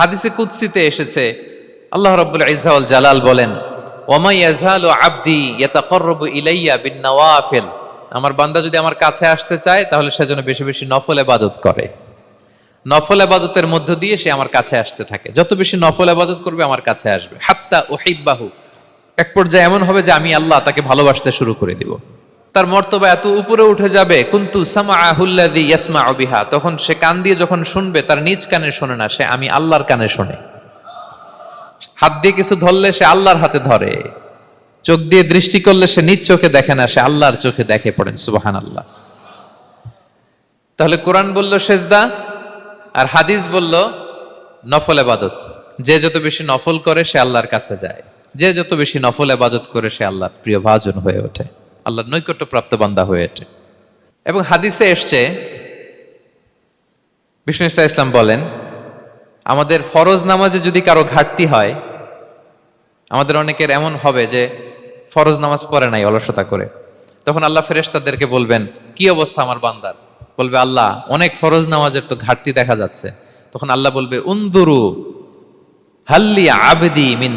হাদিসে কুৎসিতে এসেছে, আল্লাহ রাব্বুল ইজ্জাউল জালাল বলেন ওমা ইয়াজহালু আবদি ইয়াতাকাররাবু ইলাইয়া বিন নওয়াফিল। আমার বান্দা যদি আমার কাছে আসতে চায়, তাহলে সেজন্য বেশি বেশি নফল ইবাদত করে। নফল আবাদতের মধ্য দিয়ে সে আমার কাছে আসতে থাকে। যত বেশি নফল আবাদত করবে, আমার কাছে আসবে। হাত্তা ওহিব্বাহু এক পর্যায়ে এমন হবে যে আমি আল্লাহ তাকে ভালোবাসতে শুরু করে দিব। তার মর্তবা এত উপরে উঠে যাবে, কিন্তু সামাহুল্লাদি ইয়াসমা বিহা। তখন সে কান দিয়ে যখন শুনবে, তার নিজ কানে শোনে না, সে আমি আল্লাহর কানে শোনে। হাত দিয়ে কিছু ধরলে সে আল্লাহর হাতে ধরে। চোখ দিয়ে দৃষ্টি করলে সে নিজ চোখে দেখে না, সে আল্লাহর চোখে দেখে পড়েন সুবাহান আল্লাহ তাহলে কোরআন বলল সেজদা, আর হাদিস বলল নফল এবাদত যে যত বেশি নফল করে, সে আল্লাহর কাছে যায়। যে যত বেশি নফল এবাদত করে, সে আল্লাহর প্রিয় ভাজন হয়ে ওঠে। আল্লাহর নৈকট্য প্রাপ্ত বান্দা হয়ে ওঠে। এবং হাদিসে এসছে, বিষ্ণু ইসা ইসলাম বলেন, আমাদের ফরজ নামাজে যদি কারও ঘাটতি হয়, আমাদের অনেকের এমন হবে যে ফরজ নামাজ পড়ে নাই অলসতা করে। তখন আল্লাহ ফেরেশতাদেরকে বলবেন, কি অবস্থা আমার বান্দার? বলবে, আল্লাহ, অনেক ফরজ নামাজের তো ঘাটতি দেখা যাচ্ছে। তখন আল্লাহ বলবে উন্দুরু হাল্লি আবেদি মিন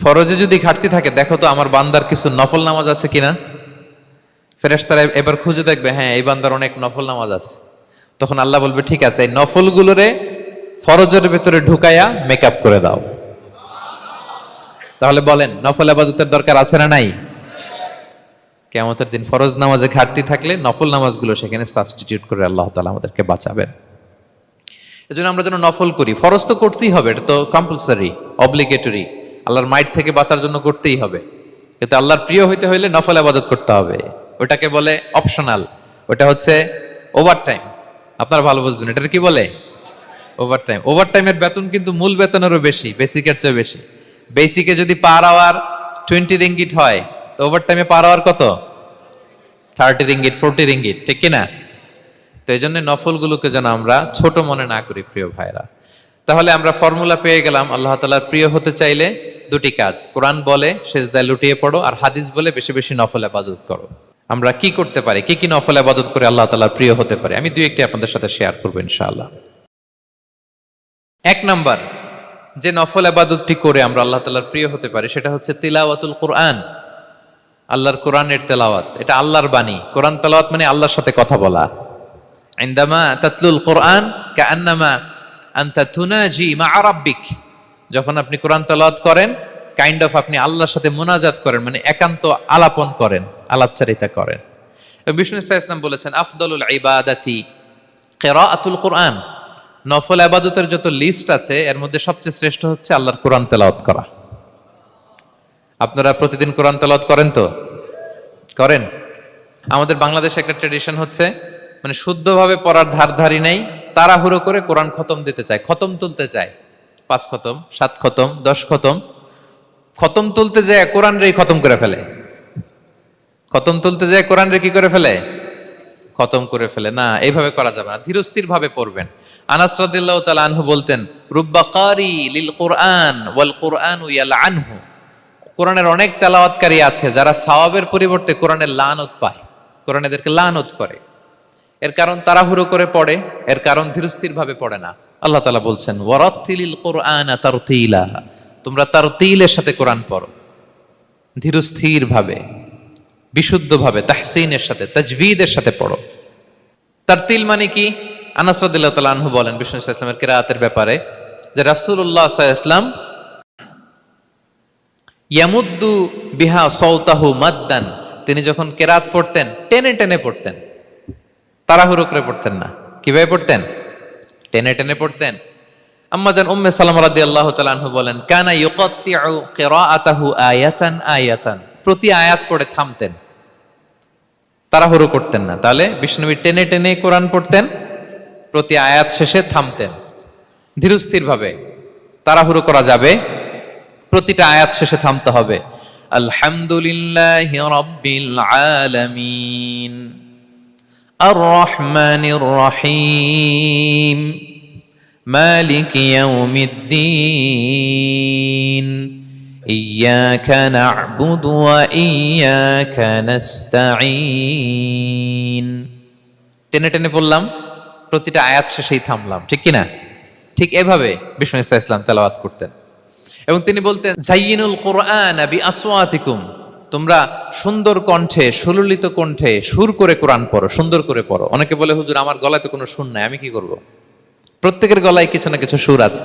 ফরজে যদি ঘাটতি থাকে, দেখো তো আমার বান্দার কিছু নফল নামাজ আছে কিনা? ফেরেশতারা এবার খুঁজে দেখবে হ্যাঁ এই বান্দার অনেক নফল নামাজ আছে। তখন আল্লাহ বলবে, ঠিক আছে, এই নফলগুলোরে ফরজের ভেতরে ঢুকাইয়া মেকআপ করে দাও। তাহলে বলেন, নফল আবাদতের দরকার আছে না নাই? কেমতের দিন ফরজ নামাজে ঘাটতি থাকলে নফল নামাজগুলো সেখানে সাবস্টিটিউট করে আল্লাহ তালা আমাদেরকে বাঁচাবেন। এজন্য আমরা যেন নফল করি। ফরজ তো করতেই হবে, এটা তো কম্পালসারি অব্লিগেটরি আল্লাহর মাইট থেকে বাঁচার জন্য করতেই হবে। কিন্তু আল্লাহর প্রিয় হইতে হইলে নফল আবাদত করতে হবে। ওটাকে বলে অপশনাল ওটা হচ্ছে ওভার টাইম আপনারা ভালো বুঝবেন, এটার কি বলে? ওভার টাইম ওভার টাইমের বেতন কিন্তু মূল বেতনেরও বেশি বেসিকের চেয়ে বেশি। বেসিকে যদি পার আওয়ার টোয়েন্টি রিঙ্গিট হয়, তো ওভার টাইমে পার আওয়ার কত? থার্টি রিঙ্গিট ফোরটি রিঙ্গিট ঠিক কিনা? তো এই জন্য নফলগুলোকে যেন আমরা ছোট মনে না করি, প্রিয় ভাইরা তাহলে আমরা ফর্মুলা পেয়ে গেলাম, আল্লাহ তালার প্রিয় হতে চাইলে দুটি কাজ। কোরআন বলে সেজদায় লুটিয়ে পড়ো আর হাদিস বলে বেশি বেশি নফল আবাদত করো। আমরা কি করতে পারি? কি কি নফল আবাদত করে আল্লাহ তালার প্রিয় হতে পারে? আমি দুই একটি আপনাদের সাথে শেয়ার করব ইনশাআল্লাহ। এক নাম্বার, যে নফল আবাদতটি করে আমরা আল্লাহ তালার প্রিয় হতে পারি, সেটা হচ্ছে তিলাওয়াতুল কোরআন। আল্লাহর কোরআনের তেলাওয়াত। এটা আল্লাহর বাণী। কোরআন তেলাওয়াত মানে আল্লাহর সাথে কথা বলা। আইন্দামা তাতলুল কোরআন কান্নামা আন্তা তুনাজি মা আরাব্বিক যখন আপনি কোরআন তেলাওয়াত করেন কাইন্ড অফ আপনি আল্লাহর সাথে মোনাজাত করেন মানে একান্ত আলাপন করেন, আলাপচারিতা করেন। বিষ্ণু ইসা ইসলাম বলেছেন, আফদলুল ইবাদাতি কেরাআতুল কোরআন। নফল আবাদতের যত লিস্ট আছে, এর মধ্যে সবচেয়ে শ্রেষ্ঠ হচ্ছে আল্লাহর কোরআন তেলাওয়াত করা। আপনারা প্রতিদিন কোরআন তেলাওয়াত করেন তো? করেন? আমাদের বাংলাদেশে একটা ট্রেডিশন হচ্ছে মানে শুদ্ধভাবে পড়ার ধার ধারি নেই, তাড়াহুড়ো করে কোরআন খতম দিতে চায়, খতম তুলতে চায়। পাঁচ খতম, সাত খতম, দশ খতম। খতম তুলতে যায় কোরআন রে খতম করে ফেলে। খতম তুলতে যায় কোরআন রে কি করে ফেলে? খতম করে ফেলে। না, এইভাবে করা যাবে না। ধীরস্থির ভাবে পড়বেন। আনাস রাদিল্লাহু আনহু বলতেন, রুব্বা কারি লিল কোরআন ওয়াল কোরআন ইয়াল আনহু কোরআনের অনেক তেলাওয়াতকারী আছে যারা সাওয়াবের পরিবর্তে কোরআনের লানত পায়। কোরআন এদেরকে লানত করে। এর কারণ তাড়াহুড়ো করে পড়ে, এর কারণ ধীরস্থির ভাবে পড়ে না। আল্লাহ তালা বলছেন, ওয়ারাত্তিলিল কোরআন তারতিলা। তোমরা তারতিলের সাথে কোরআন পড়ো। ধীরস্থির ভাবে বিশুদ্ধভাবে, তাহসিনের সাথে, তাজবিদের সাথে পড়ো। তারতিল মানে কি? আনাস রাদিল্লাহু আনহু বলেন, বিষ্ণু ইসলামের কিরাআতের ব্যাপারে যে আলাইহি ওয়াসাল্লাম ইয়ামুদ্দু বিহা সৌতাহু মাদ্দান, তিনি যখন কেরাত পড়তেন, টেনে টেনে পড়তেন। তাড়াহুড়ো করে পড়তেন না। কীভাবে পড়তেন? টেনে টেনে পড়তেন। আম্মাজান উম্মে সালাম রাদিয়াল্লাহু তাআলা আনহু বলেন, কানা ইউকাত্তিউ আয়াতান আয়াতান। প্রতি আয়াত পড়ে থামতেন। তাড়াহুড়ো করতেন না। তাহলে বিষ্ণুবী টেনে টেনে কোরআন পড়তেন, প্রতি আয়াত শেষে থামতেন। ধীরস্থির ভাবে তাড়াহুড়ো করা যাবে, প্রতিটা আয়াত শেষে থামতে হবে। আলহামদুলিল্লাহ রব্বিল আলামিন। আর রহমানির রহিম মালিক ইয়াউমিদ্দিন إياك نعبد وإياك نستعين টেনে টেনে বললাম প্রতিটা আয়াত শেষেই থামলাম ঠিক কিনা ঠিক এভাবে বিষ্ণু ইসা ইসলাম তেলাওয়াত করতেন এবং তিনি বলতেন জাইনুল কোরআন বি আসওয়াতিকুম তোমরা সুন্দর কণ্ঠে, সুললিত কণ্ঠে সুর করে কোরআন পড়ো, সুন্দর করে পড়ো। অনেকে বলে, হুজুর, আমার গলায় তো কোনো সুর নাই, আমি কি করব? প্রত্যেকের গলায় কিছু না কিছু সুর আছে।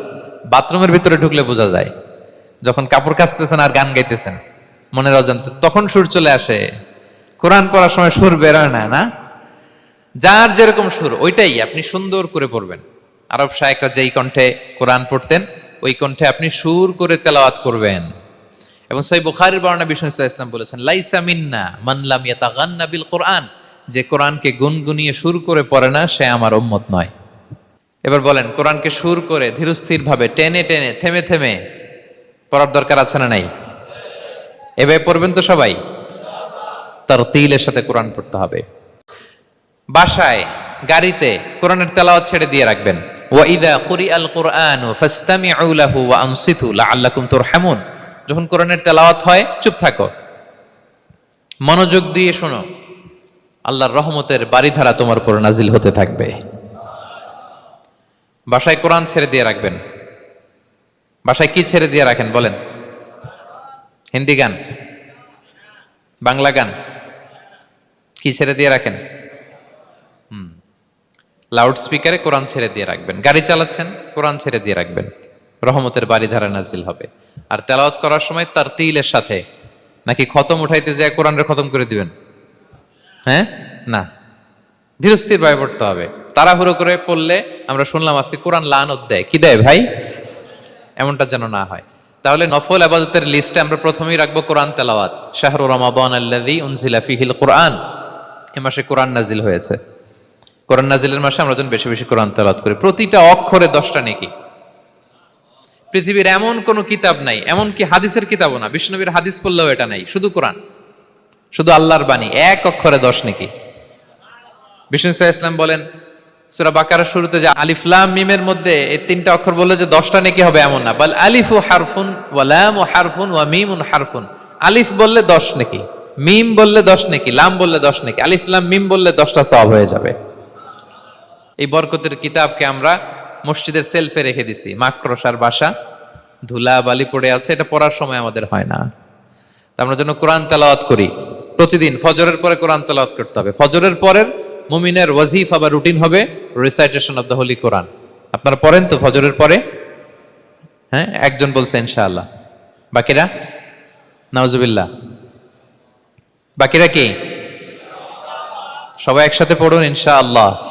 বাথরুমের ভিতরে ঢুকলে বোঝা যায়, যখন কাপড় কাচতেছেন আর গান গাইতেছেন, মনের অজান্তে, তখন সুর চলে আসে। কোরআন পড়ার সময় সুর বেরোয় না না? যার যেরকম সুর, ওইটাই আপনি সুন্দর করে পড়বেন। আরব শায়করা যেই কণ্ঠে কোরআন পড়তেন, ওই কণ্ঠে আপনি সুর করে তেলাওয়াত করবেন। এবং সেই বুখারির বর্ণনা বিষ্ণু ইসলাম বলেছেন, লাইসা মিন্না মানলাম ইয়াতাগান্না বিল কোরআন। যে কোরআনকে গুনগুনিয়ে সুর করে পড়ে না, সে আমার উম্মত নয়। এবার বলেন, কোরআনকে সুর করে ধীরস্থির ভাবে টেনে টেনে, থেমে থেমে পড়ার দরকার আছে না নাই? এভাবে পড়বেন তো সবাই? তার তিলের সাথে কোরআন পড়তে হবে। বাসায়, গাড়িতে কোরআনের তেলাওয়াত ছেড়ে দিয়ে রাখবেন। ওয়াইদা কুরি আল কোরআন ফাস্তামিউ লাহু ওয়া আনসিতু লাআল্লাকুম তুরহামুন। যখন কোরআনের তেলাওয়াত হয়, চুপ থাকো। মনোযোগ দিয়ে শোনো। আল্লাহর রহমতের বাড়িধারা তোমার উপর নাজিল হতে থাকবে। বাসায় কোরআন ছেড়ে দিয়ে রাখবেন। বাসায় কি ছেড়ে দিয়ে রাখেন বলেন? হিন্দি গান? বাংলা গান? কি ছেড়ে দিয়ে রাখেন? লাউড স্পিকারে কোরআন ছেড়ে দিয়ে রাখবেন। গাড়ি চালাচ্ছেন, কোরআন ছেড়ে দিয়ে রাখবেন। রহমতের বাড়ি ধারা নাজিল হবে। আর তেলাওয়াত করার সময় তার তিলের সাথে। নাকি খতম উঠাইতে যায় কোরআনের খতম করে দিবেন? হ্যাঁ? না। ধীরস্থির ভাবে পড়তে হবে। তাড়াহুড়ো করে পড়লে আমরা শুনলাম আজকে কোরআন লানত দেয়। কি দেয় ভাই? এমনটা যেন না হয়। তাহলে নফল আবাদতের লিস্টে আমরা প্রথমেই রাখব কোরআন তেলাওয়াত। শাহরু রমাদান আল্লাযী উনজিলা ফিহিল কোরআন। এ মাসে কোরআন নাজিল হয়েছে। কোরআন নাজিলের মাসে আমরা যেন বেশি বেশি কোরআন তেলাওয়াত করি। প্রতিটা অক্ষরে দশটা নেকি। পৃথিবীর এমন কোন কিতাব নাই এমন কি হাদিসের কিতাবও না। বিষ্ণবীর হাদিস পড়লেও এটা নাই, শুধু কোরআন। শুধু আল্লাহর বাণী, এক অক্ষরে দশ নাকি? বিষ্ণু ইসলাম ইসলাম বলেন, সুরা বাকারের শুরুতে যে আলিফলাম মিমের মধ্যে এই তিনটা অক্ষর বললে যে দশটা নেকি হবে এমন না। বল আলিফ ও হারফুন ওয়ালাম ও হারফুন ওয়া মিমুন হারফুন। আলিফ বললে দশ নেকি? মিম বললে দশ নেকি? লাম বললে দশ নেকি? আলিফলাম মিম বললে দশটা সব হয়ে যাবে। এই বরকতের কিতাবকে আমরা মসজিদের সেলফে রেখে দিছি। মাকড়সার বাসা ধুলা বালি পড়ে আছে, এটা পড়ার সময় আমাদের হয় না। আমরা যেন কোরআন তেলাওয়াত করি। প্রতিদিন ফজরের পরে কোরআন তেলাওয়াত করতে হবে। ফজরের পরের মুমিনের ওয়াজিফা বা রুটিন হবে recitation of the holy Quran আপনারা পড়েন তো ফজরের পরে? হ্যাঁ একজন বলছে ইনশাআল্লাহ। বাকিরা? নাউজুবিল্লাহ। বাকিরা কি? সবাই একসাথে পড়ুন ইনশাআল্লাহ।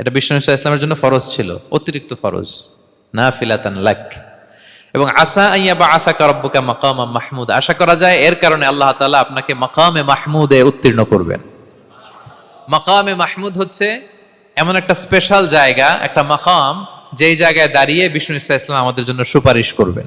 এটা ইসলাম ইসলামের জন্য ফরজ ছিল, অতিরিক্ত ফরজ। নাফিলাতান লাক। এবং আসা আইয়া বা আসাকা রব্বুকা মাকামা মাহমুদ। আশা করা যায় এর কারণে আল্লাহ তালা আপনাকে মাকামে মাহমুদে উত্তীর্ণ করবেন। মাকামে মাহমুদ হচ্ছে এমন একটা স্পেশাল জায়গা, একটা মাকাম, যেই জায়গায় দাঁড়িয়ে বিষ্ণু ইসলাম আমাদের জন্য সুপারিশ করবেন।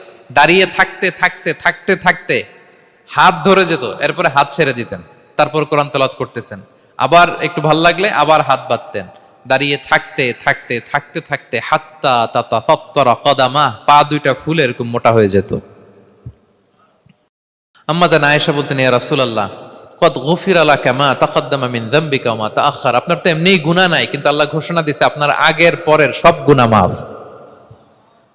দাঁড়িয়ে থাকতে থাকতে থাকতে থাকতে হাত ধরে যেত, এরপরে হাত ছেড়ে দিতেন। তারপর কোরআন তালাওয়াত করতেছেন। আবার একটু ভালো লাগলে আবার হাত বাঁধতেন। দাঁড়িয়ে থাকতে থাকতে থাকতে থাকতে হাত্তা তাতা ফত্তরা কদামা পা দুইটা ফুল এরকম মোটা হয়ে যেত। আম্মাদান আয়েশা বলতেন, ইয়া রাসূলুল্লাহ কত গফির আলা কামা তাকাদ্দামা মিন মা তাআখার। আপনার তো এমনিই গুনাহ নাই, কিন্তু আল্লাহ ঘোষণা দিছে, আপনার আগের পরের সব গুনাহ মাফ।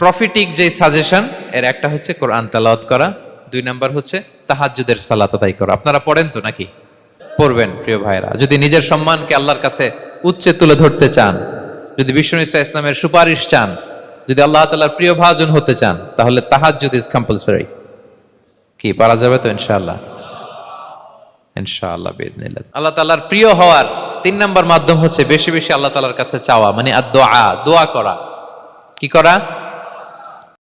প্রফিটিক যে সাজেশন এর একটা হচ্ছে কোরআন তালাওয়াত করা, দুই নাম্বার হচ্ছে তাহাজ্জুদের সালাত আদায় করা। আপনারা পড়েন তো নাকি? পড়বেন, প্রিয় ভাইরা যদি নিজের সম্মানকে আল্লাহর কাছে উচ্চে তুলে ধরতে চান, যদি বিষ্ণু ইসা ইসলামের সুপারিশ চান, যদি আল্লাহ তাল্লাহর প্রিয় ভাজন হতে চান, তাহলে তাহাজ্জুদ ইজ কম্পালসারি কি, পারা যাবে তো ইনশাআল্লাহ? ইনশাআল্লাহ বিদিনিল্লাহ আল্লাহ তাআলার প্রিয় হওয়ার তিন নম্বর মাধ্যম হচ্ছে বেশি বেশি আল্লাহ তাআলার কাছে চাওয়া মানে আর দোয়া দোয়া করা। কি করা?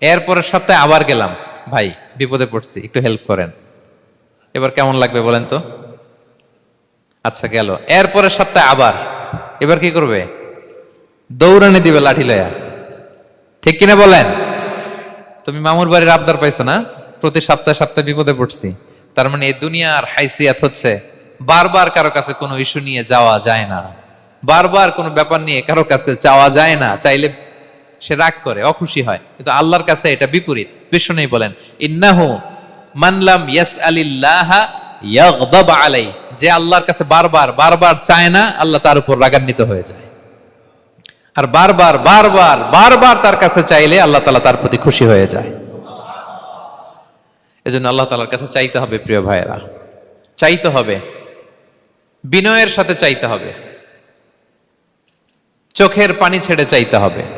এর পরের সপ্তাহে আবার গেলাম। ভাই, বিপদে পড়ছি, একটু হেল্প করেন। এবার কেমন লাগবে বলেন তো? আচ্ছা গেল। এরপরের সপ্তাহে আবার। এবার কি করবে? দৌড়ানি দিবে লাঠি লয়া। ঠিক কিনা বলেন? তুমি মামুর বাড়ির আবদার পাইছো না? প্রতি সপ্তাহে সপ্তাহে বিপদে পড়ছি। তার মানে এই দুনিয়ার হাইসিয়াত হচ্ছে, বারবার কারও কাছে কোনো ইস্যু নিয়ে যাওয়া যায় না। বারবার কোনো ব্যাপার নিয়ে কারও কাছে চাওয়া যায় না। চাইলে সে রাগ করে, অখুশি হয়। কিন্তু আল্লাহর কাছে এটা বিপরীত। বিশ্ব বলেন, ইন্নাহু মানলাম ইয়াস আলিল্লাহ ইয়াগদাব আলাই। যে আল্লাহর কাছে বারবার বারবার চায় না, আল্লাহ তার উপর রাগান্বিত হয়ে যায়। আর বারবার বারবার বারবার তার কাছে চাইলে আল্লাহ তালা তার প্রতি খুশি হয়ে যায়। এজন্য আল্লাহ তালার কাছে চাইতে হবে, প্রিয় ভাইয়েরা। চাইতে হবে। বিনয়ের সাথে চাইতে হবে। চোখের পানি ছেড়ে চাইতে হবে।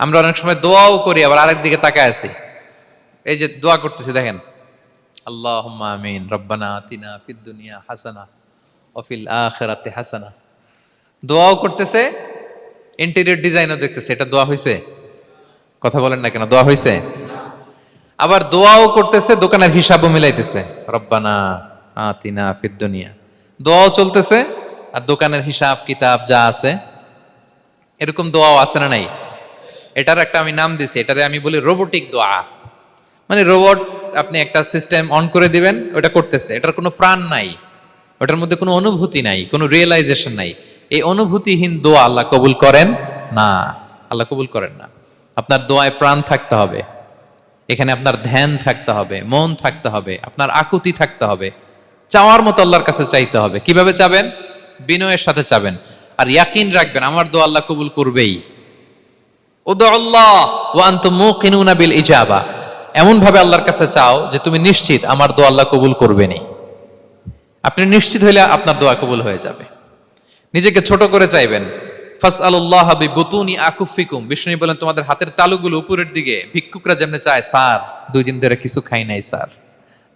আমরা অনেক সময় দোয়াও করি, আবার আরেক দিকে তাকায় আছি। এই যে দোয়া করতেছি, দেখেন। আল্লাহ আমিন, রব্বানা ফিদ দুনিয়া হাসানা অফিল আখেরাতে হাসানা। দোয়াও করতেছে, ইন্টেরিয়র ডিজাইনও দেখতেছে। এটা দোয়া হয়েছে কথা বলেন না কেন, দোয়া হয়েছে আবার দোয়াও করতেছে, দোকানের হিসাবও মিলাইতেছে। রব্বানা আতিনা দুনিয়া। দোয়াও চলতেছে, আর দোকানের হিসাব, কিতাব যা আছে, এরকম দোয়াও আছে না নাই? এটার একটা আমি নাম দিছি, এটারে আমি বলি রোবোটিক দোয়া। মানে রোবট আপনি একটা সিস্টেম অন করে দিবেন, ওটা করতেছে। এটার কোনো প্রাণ নাই, ওটার মধ্যে কোনো অনুভূতি নাই, কোনো রিয়েলাইজেশন নাই। এই অনুভূতিহীন দোয়া আল্লাহ কবুল করেন? না, আল্লাহ কবুল করেন না। আপনার দোয়ায় প্রাণ থাকতে হবে, এখানে আপনার ধ্যান থাকতে হবে, মন থাকতে হবে, আপনার আকুতি থাকতে হবে, চাওয়ার মতো আল্লাহর কাছে চাইতে হবে। কীভাবে চাবেন? বিনয়ের সাথে চাবেন। আর ইয়াকিন রাখবেন, আমার দোয়া আল্লাহ কবুল করবেই। বিল ইজাবা। এমন ভাবে আল্লাহর কাছে চাও যে তুমি নিশ্চিত আমার দোয়া আল্লাহ কবুল করবেনি আপনি নিশ্চিত হইলে আপনার দোয়া কবুল হয়ে যাবে। নিজেকে ছোট করে চাইবেন। ফাস আল্লাহ বুতুনি আকুফিকুম। বিষ্ণু বলেন, তোমাদের হাতের তালুগুলো উপরের দিকে, ভিক্ষুকরা যেমনি চায়, স্যার, দুই দিন ধরে কিছু খাই নাই, স্যার।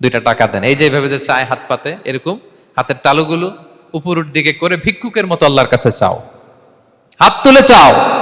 দুইটা টাকা দেন। এই যে এইভাবে যে চায় হাত পাতে, এরকম হাতের তালুগুলো উপরের দিকে করে ভিক্ষুকের মতো আল্লাহর কাছে চাও। হাত তুলে চাও।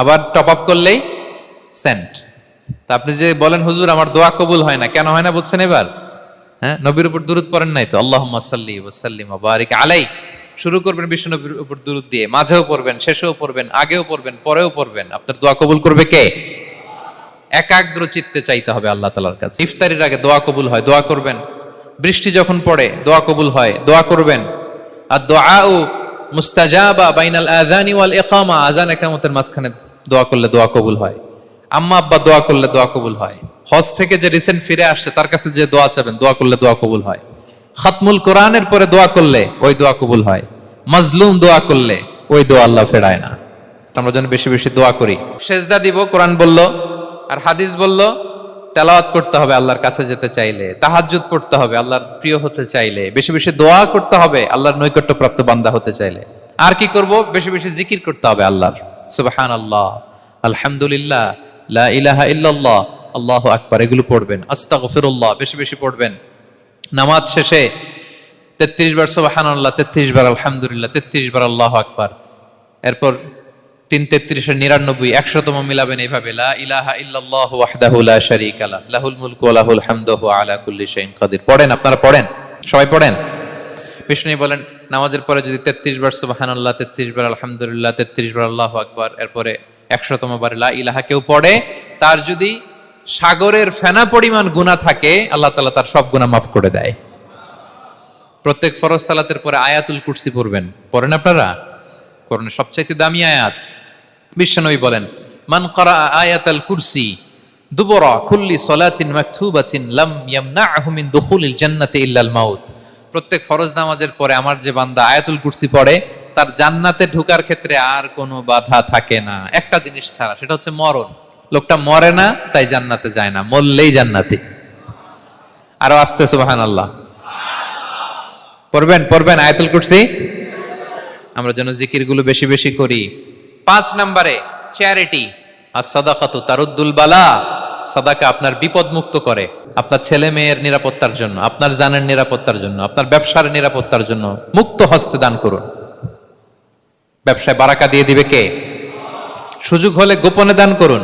আবার টপ আপ করলেই সেন্ট তা আপনি যে বলেন, হুজুর, আমার দোয়া কবুল হয় না। কেন হয় না বলছেন এবার? হ্যাঁ নবীর উপর দূরত পড়েন নাই তো? আল্লাহ সাল্লি ওসাল্লিম বারিক আলাই শুরু করবেন বিশ্ব নবীর উপর দুরুদ দিয়ে, মাঝেও পড়বেন, শেষেও পড়বেন, আগেও পড়বেন, পরেও পড়বেন। আপনার দোয়া কবুল করবে কে? একাগ্র চিত্তে চাইতে হবে আল্লাহ তালার কাছে। ইফতারির আগে দোয়া কবুল হয়, দোয়া করবেন। বৃষ্টি যখন পড়ে, দোয়া কবুল হয়, দোয়া করবেন। আর দোয়া ও মুস্তাজাবা বাইনাল আযানি ওয়াল ইকামা। আযান ইকামতের মাঝখানে দোয়া করলে দোয়া কবুল হয়। আম্মা আব্বা দোয়া করলে দোয়া কবুল হয়। হজ থেকে যে রিসেন্ট ফিরে আসছে, তার কাছে যে দোয়া চাবেন, দোয়া করলে দোয়া কবুল হয়। খাতমুল কোরআনের পরে দোয়া করলে ওই দোয়া কবুল হয়। মাজলুম দোয়া করলে ওই দোয়া আল্লাহ ফেরায় না। আমরা যেন বেশি বেশি দোয়া করি। সেজদা দিব, কোরআন বলল, আর হাদিস বলল তেলাওয়াত করতে হবে আল্লাহর কাছে যেতে চাইলে, তাহাজ্জুদ পড়তে হবে আল্লাহর প্রিয় হতে চাইলে, বেশি বেশি দোয়া করতে হবে আল্লাহর নৈকট্য প্রাপ্ত বান্দা হতে চাইলে। আর কি করব? বেশি বেশি জিকির করতে হবে আল্লাহর। সুবাহান আল্লাহ আলহামদুলিল্লাহ, লা ইলাহা ইল্লাল্লাহ, আল্লাহু আকবার, এগুলো পড়বেন। আস্তাগফিরুল্লাহ, বেশি বেশি পড়বেন। নামাজ শেষে তেত্রিশ বার সুবাহান আল্লাহ তেত্রিশ বার আলহামদুলিল্লাহ, তেত্রিশ বার আল্লাহ আকবার। এরপর তিন তেত্রিশের নিরানব্বই, একশোতম মিলাবেন এইভাবে ইলাহা লা লাহুল পড়েন, আপনারা পড়েন, সবাই পড়েন। বিষ্ণু বলেন, নামাজের পরে যদি তেত্রিশ বার সুবহানাল্লাহ, তেত্রিশ বার আলহামদুলিল্লাহ, তেত্রিশ বার আল্লাহু আকবার, এরপরে একশোতম বার লা ইলাহা কেউ পড়ে, তার যদি সাগরের ফেনা পরিমাণ গুনাহ থাকে, আল্লাহ তাআলা তার সব গুনাহ মাফ করে দেয়। প্রত্যেক ফরজ সালাতের পরে আয়াতুল কুরসি পড়বেন। পড়েন আপনারা? কোরআনের সবচাইতে দামি আয়াত। বিশ্বনবী বলেন, মান করা আয়াতাল কুরসি দুবরা খুল্লি সলাতিন মাকতুবাতিন লাম ইয়ামনাহু মিন দুখুলিল জান্নাতি ইল্লাল মাউত। প্রত্যেক ফরজ নামাজের পরে আমার যে বান্দা আয়াতুল কুরসি পড়ে, তার জান্নাতে ঢোকার ক্ষেত্রে আর কোনো বাধা থাকে না। একটা জিনিস ছাড়া, সেটা হচ্ছে মরণ। লোকটা মরে না, তাই জান্নাতে যায় না, মরলেই জান্নাতি। আরও আসতে, সুবহানাল্লাহ। পড়বেন পড়বেন আয়াতুল কুরসি? আমরা যেন জিকিরগুলো বেশি বেশি করি। পাঁচ নম্বরে চ্যারিটি আর সাদাকাতু তারুদ্দুল বালা, সাদাকা আপনার বিপদ মুক্ত করে। আপনার ছেলে মেয়ের নিরাপত্তার জন্য, আপনার জানের নিরাপত্তার জন্য, আপনার ব্যবসার নিরাপত্তার জন্য মুক্ত হস্তে দান করুন। ব্যবসায় বারাকা দিয়ে দিবে কে? সুযোগ হলে গোপনে দান করুন।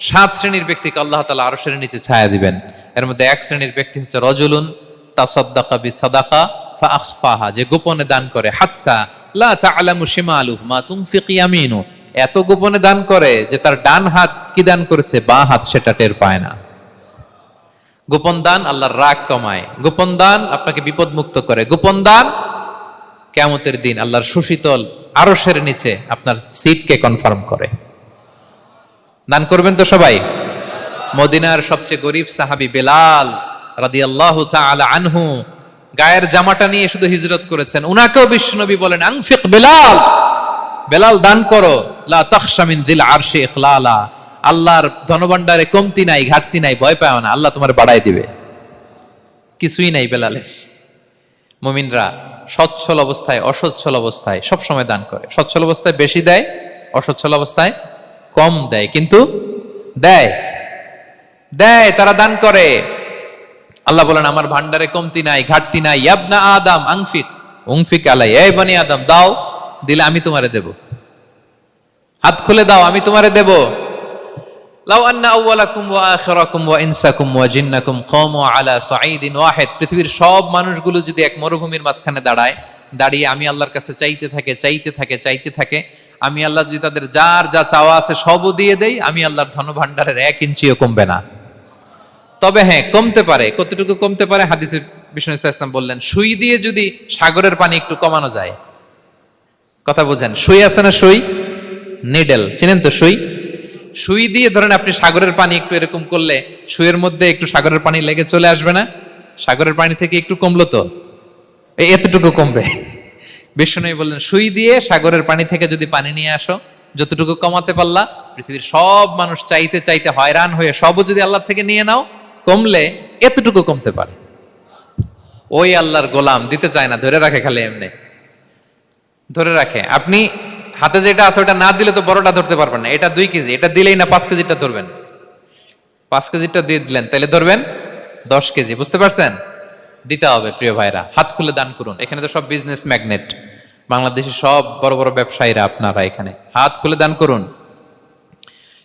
সাত শ্রেণির ব্যক্তিকে আল্লাহ তালা আরও শ্রেণির নিচে ছায়া দিবেন। এর মধ্যে এক শ্রেণির ব্যক্তি হচ্ছে রজুলুন, তাসাদ্দাকা বি সাদাকা যে গোপনে দান করে। এত গোপনে দান করে যে তার ডান হাত কি দান করেছে? বাঁ হাত সেটা টের পায় না। গোপন দান আল্লাহর রাগ কমায়। গোপন দান আপনাকে বিপদ মুক্ত করে। গোপন দান কেমতের দিন আল্লাহর সুশীতল আরশের নিচে আপনার সিটকে কনফার্ম করে। দান করবেন তো সবাই? মদিনার সবচেয়ে গরিব সাহাবি বেলাল রাদিয়াল্লাহু তাআলা আনহু গায়ের জামাটা নিয়ে শুধু হিজরত করেছেন। উনাকেও বিশ্বনবী বলেন আনফিক বেলাল বেলাল দান করো। লা আল্লাহর ধনভাণ্ডারে কমতি নাই, ঘাটতি নাই, ভয় পাও না, আল্লাহ তোমার বাড়াই দিবে। কিছুই নাই বেলালের। মুমিনরা সচ্ছল অবস্থায়, অসচ্ছল অবস্থায় সব সময় দান করে। সচ্ছল অবস্থায় বেশি দেয়, অসচ্ছল অবস্থায় কম দেয়, কিন্তু দেয়। দেয়, তারা দান করে। আল্লাহ বলেন, আমার ভান্ডারে কমতি নাই, ঘাটতি নাই। ইয়াবনা আদম, আংফিক। উংফিক আলাই, এই বানি আদম, দাও, দিলে আমি তোমারে দেব। হাত খুলে দাও, আমি তোমারে দেব। লাউ আন্না আউওয়ালাকুম ওয়া আখিরাকুম ওয়া ইনসাকুম ওয়া জিন্নাকুম কামু আলা সাঈদিন ওয়াহিদ। পৃথিবীর সব মানুষগুলো যদি এক মরুভূমির মাঝখানে দাঁড়ায়, দাঁড়িয়ে আমি আল্লাহর কাছে চাইতে থাকে চাইতে থাকে চাইতে থাকে, আমি আল্লাহ যদি তাদের যার যা চাওয়া আছে সবও দিয়ে দেই, আমি আল্লাহর ধনভাণ্ডারের এক ইঞ্চিও কমবে না। তবে হ্যাঁ কমতে পারে, কতটুকু কমতে পারে হাদিসের বিষ্ণু ইসলাম বললেন, সুই দিয়ে যদি সাগরের পানি একটু কমানো যায়, কথা বোঝেন, সুই আছে না সুই? নিডেল, চিনেন তো সুই? সুই দিয়ে ধরেন আপনি সাগরের পানি একটু এরকম করলে, সুইয়ের মধ্যে একটু সাগরের পানি লেগে চলে আসবে না? সাগরের পানি থেকে একটু কমলো তো? এতটুকু কমবে। বিষ্ণু বললেন, সুই দিয়ে সাগরের পানি থেকে যদি পানি নিয়ে আসো, যতটুকু কমাতে পারলা, পৃথিবীর সব মানুষ চাইতে চাইতে হয়রান হয়ে সবও যদি আল্লাহ থেকে নিয়ে নাও কমলে এতটুকু কমতে পারে। ওই আল্লাহর গোলাম দিতে চায় না, ধরে রাখে খালি এমনি। ধরে রাখে, আপনি হাতে যেটা আছে ওটা না দিলে তো বড়টা ধরতে পারবেন না। এটা দুই কেজি, এটা দিলেই না পাঁচ কেজিটা ধরবেন। পাঁচ কেজিটা দিয়ে দিলেন, তাহলে ধরবেন দশ কেজি, বুঝতে পারছেন? দিতে হবে প্রিয় ভাইরা, হাত খুলে দান করুন। এখানে তো সব বিজনেস ম্যাগনেট বাংলাদেশের সব বড় বড় ব্যবসায়ীরা আপনারা এখানে। হাত খুলে দান করুন।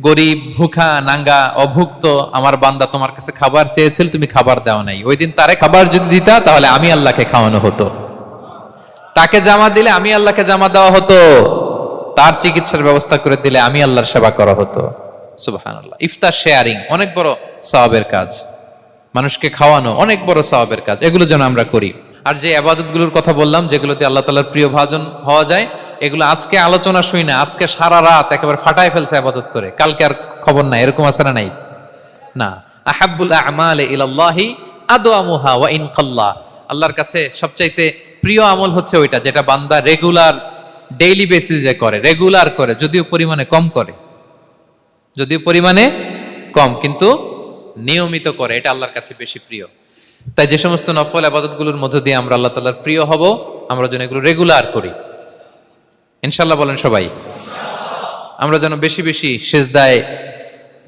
গরিব, ভুখা, নাঙ্গা, অভুক্ত, আমার বান্দা তোমার কাছে খাবার চেয়েছিল, তুমি খাবার দাও নাই। ওই দিন তারে খাবার যদি দিতা, তাহলে আমি আল্লাহকে খাওয়ানো হতো। তাকে জামা দিলে আমি আল্লাহকে জামা দেওয়া হতো। তার চিকিৎসার ব্যবস্থা করে দিলে আমি আল্লাহর সেবা করা হতো। সুবাহান ইফতার শেয়ারিং, অনেক বড় সওয়াবের কাজ। মানুষকে খাওয়ানো, অনেক বড় সওয়াবের কাজ। এগুলো যেন আমরা করি। আর যে আবাদতগুলোর কথা বললাম, যেগুলোতে আল্লাহ তালার প্রিয় ভাজন হওয়া যায় এগুলো আজকে আলোচনা শুই না, আজকে সারা রাত একেবারে ফাটায় ফেলছে আবাদত করে। কালকে আর খবর নাই, এরকম আছে না নাই? না। আহাবুল আমাল ইলাল্লাহি আদওয়ামুহা ওয়া ইন আল্লাহর কাছে সবচাইতে প্রিয় আমল হচ্ছে ওইটা, যেটা বান্দা রেগুলার, ডেইলি বেসিসে করে, রেগুলার করে, যদিও পরিমাণে কম করে। যদিও পরিমাণে কম, কিন্তু নিয়মিত করে, এটা আল্লাহর কাছে বেশি প্রিয়। তাই যে সমস্ত নফল আবাদতগুলোর মধ্য দিয়ে আমরা আল্লাহ তাআলার প্রিয় হব, আমরা যেন এগুলো রেগুলার করি। ইনশাল্লাহ বলেন সবাই। আমরা যেন বেশি বেশি সেজদায়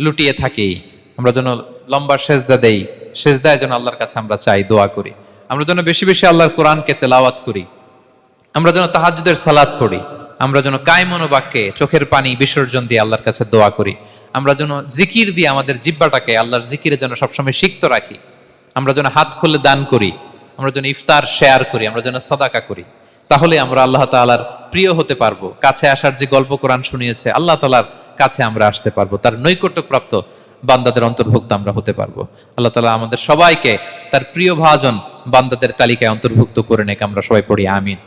লুটিয়ে থাকি, আমরা যেন লম্বা সেজদা দেই, সেজদায় যেন আল্লাহর কাছে আমরা চাই, দোয়া করি। আমরা যেন বেশি বেশি আল্লাহর কোরআনকে তেলাওয়াত করি। আমরা যেন তাহাজ্জুদের সালাদ পড়ি। আমরা যেন কায়মন বাক্যে চোখের পানি বিসর্জন দিয়ে আল্লাহর কাছে দোয়া করি। আমরা যেন জিকির দিয়ে আমাদের জিব্বাটাকে আল্লাহর জিকিরে যেন সবসময় সিক্ত রাখি। আমরা যেন হাত খুলে দান করি। আমরা যেন ইফতার শেয়ার করি। আমরা যেন সদাকা করি। তাহলে আমরা আল্লাহ তালার প্রিয় হতে পারব। কাছে আসার যে গল্প কোরআন শুনিয়েছে, আল্লাহ তালার কাছে আমরা আসতে পারব। তার নৈকট্যপ্রাপ্ত বান্দাদের অন্তর্ভুক্ত আমরা হতে পারব। আল্লাহ তালা আমাদের সবাইকে তার প্রিয় ভাজন বান্দাদের তালিকায় অন্তর্ভুক্ত করে নেক, আমরা সবাই পড়ি, আমিন।